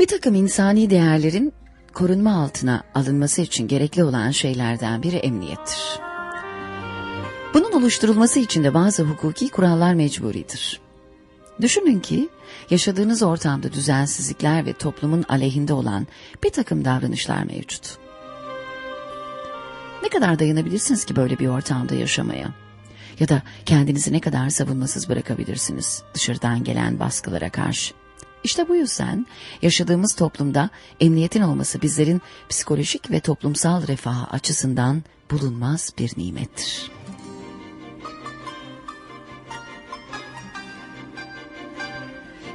Bir takım insani değerlerin korunma altına alınması için gerekli olan şeylerden biri emniyettir. Bunun oluşturulması için de bazı hukuki kurallar mecburidir. Düşünün ki yaşadığınız ortamda düzensizlikler ve toplumun aleyhinde olan bir takım davranışlar mevcut. Ne kadar dayanabilirsiniz ki böyle bir ortamda yaşamaya? Ya da kendinizi ne kadar savunmasız bırakabilirsiniz dışarıdan gelen baskılara karşı? İşte bu yüzden yaşadığımız toplumda emniyetin olması bizlerin psikolojik ve toplumsal refahı açısından bulunmaz bir nimettir.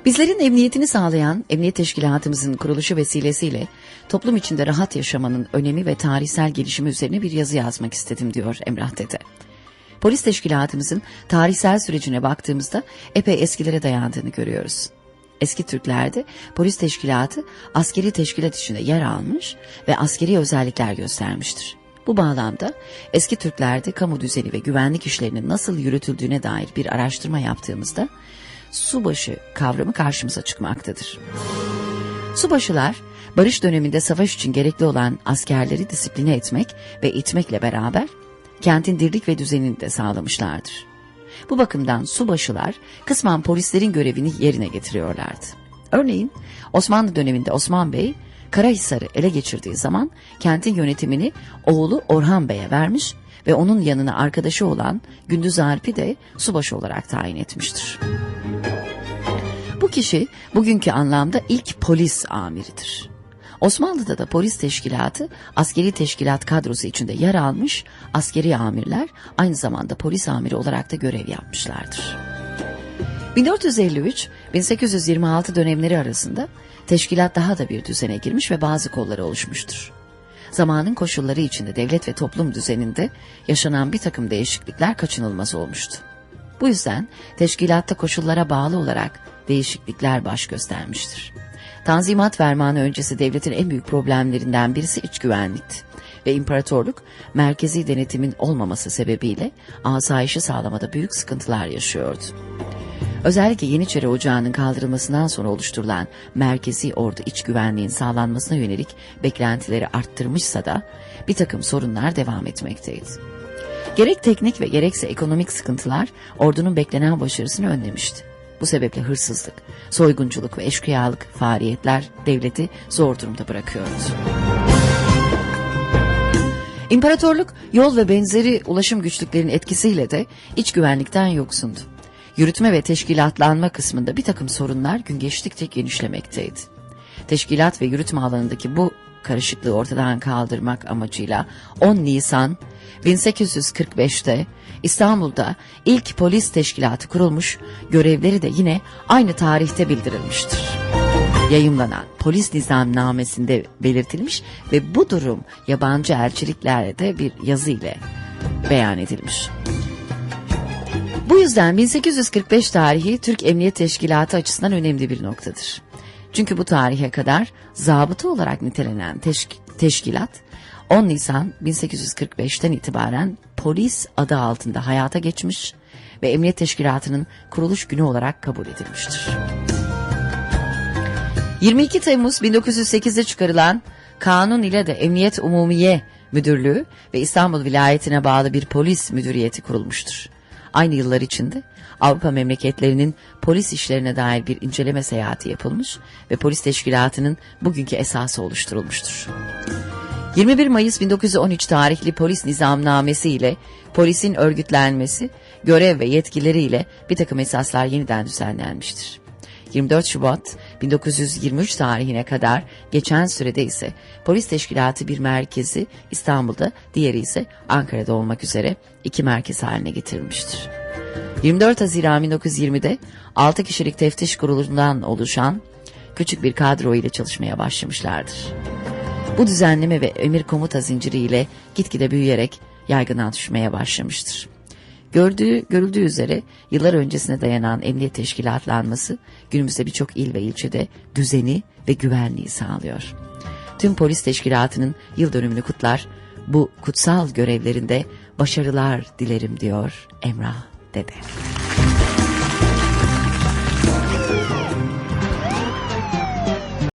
Bizlerin emniyetini sağlayan emniyet teşkilatımızın kuruluşu vesilesiyle toplum içinde rahat yaşamanın önemi ve tarihsel gelişimi üzerine bir yazı yazmak istedim diyor Emrah Dede. Polis teşkilatımızın tarihsel sürecine baktığımızda epey eskilere dayandığını görüyoruz. Eski Türklerde polis teşkilatı askeri teşkilat içinde yer almış ve askeri özellikler göstermiştir. Bu bağlamda eski Türklerde kamu düzeni ve güvenlik işlerinin nasıl yürütüldüğüne dair bir araştırma yaptığımızda subaşı kavramı karşımıza çıkmaktadır. Subaşılar barış döneminde savaş için gerekli olan askerleri disipline etmek ve itmekle beraber kentin dirlik ve düzenini de sağlamışlardır. Bu bakımdan subaşılar kısmen polislerin görevini yerine getiriyorlardı. Örneğin Osmanlı döneminde Osman Bey Karahisar'ı ele geçirdiği zaman kentin yönetimini oğlu Orhan Bey'e vermiş ve onun yanına arkadaşı olan Gündüz Alp'i de subaşı olarak tayin etmiştir. Bu kişi bugünkü anlamda ilk polis amiridir. Osmanlı'da da polis teşkilatı askeri teşkilat kadrosu içinde yer almış askeri amirler aynı zamanda polis amiri olarak da görev yapmışlardır. 1453-1826 dönemleri arasında teşkilat daha da bir düzene girmiş ve bazı kolları oluşmuştur. Zamanın koşulları içinde devlet ve toplum düzeninde yaşanan bir takım değişiklikler kaçınılmaz olmuştu. Bu yüzden teşkilatta koşullara bağlı olarak değişiklikler baş göstermiştir. Tanzimat Fermanı öncesi devletin en büyük problemlerinden birisi iç güvenlikti. Ve imparatorluk merkezi denetimin olmaması sebebiyle asayişi sağlamada büyük sıkıntılar yaşıyordu. Özellikle Yeniçeri Ocağı'nın kaldırılmasından sonra oluşturulan merkezi ordu iç güvenliğin sağlanmasına yönelik beklentileri arttırmışsa da bir takım sorunlar devam etmekteydi. Gerek teknik ve gerekse ekonomik sıkıntılar ordunun beklenen başarısını önlemişti. Bu sebeple hırsızlık, soygunculuk ve eşkıyalık faaliyetler devleti zor durumda bırakıyordu. İmparatorluk yol ve benzeri ulaşım güçlüklerinin etkisiyle de iç güvenlikten yoksundu. Yürütme ve teşkilatlanma kısmında bir takım sorunlar gün geçtikçe genişlemekteydi. Teşkilat ve yürütme alanındaki bu karışıklığı ortadan kaldırmak amacıyla 10 Nisan 1845'te İstanbul'da ilk polis teşkilatı kurulmuş, görevleri de yine aynı tarihte bildirilmiştir. Yayımlanan polis nizamnamesinde belirtilmiş ve bu durum yabancı elçiliklerde bir yazı ile beyan edilmiş. Bu yüzden 1845 tarihi Türk Emniyet Teşkilatı açısından önemli bir noktadır. Çünkü bu tarihe kadar zabıta olarak nitelenen teşk teşkilat 10 Nisan 1845'ten itibaren polis adı altında hayata geçmiş ve Emniyet Teşkilatı'nın kuruluş günü olarak kabul edilmiştir. 22 Temmuz 1908'de çıkarılan kanun ile de Emniyet Umumiye Müdürlüğü ve İstanbul vilayetine bağlı bir polis müdüriyeti kurulmuştur. Aynı yıllar içinde Avrupa memleketlerinin polis işlerine dair bir inceleme seyahati yapılmış ve polis teşkilatının bugünkü esası oluşturulmuştur. 21 Mayıs 1913 tarihli polis nizamnamesi ile polisin örgütlenmesi, görev ve yetkileriyle bir takım esaslar yeniden düzenlenmiştir. 24 Şubat 1923 tarihine kadar geçen sürede ise polis teşkilatı bir merkezi İstanbul'da, diğeri ise Ankara'da olmak üzere iki merkez haline getirilmiştir. 24 Haziran 1920'de 6 kişilik teftiş kurulundan oluşan küçük bir kadro ile çalışmaya başlamışlardır. Bu düzenleme ve emir komuta zinciriyle gitgide büyüyerek yaygına düşmeye başlamıştır. Gördüğü, görüldüğü üzere yıllar öncesine dayanan emniyet teşkilatlanması günümüzde birçok il ve ilçede düzeni ve güvenliği sağlıyor. Tüm polis teşkilatının yıl dönümünü kutlar, bu kutsal görevlerinde başarılar dilerim diyor Emrah Dede.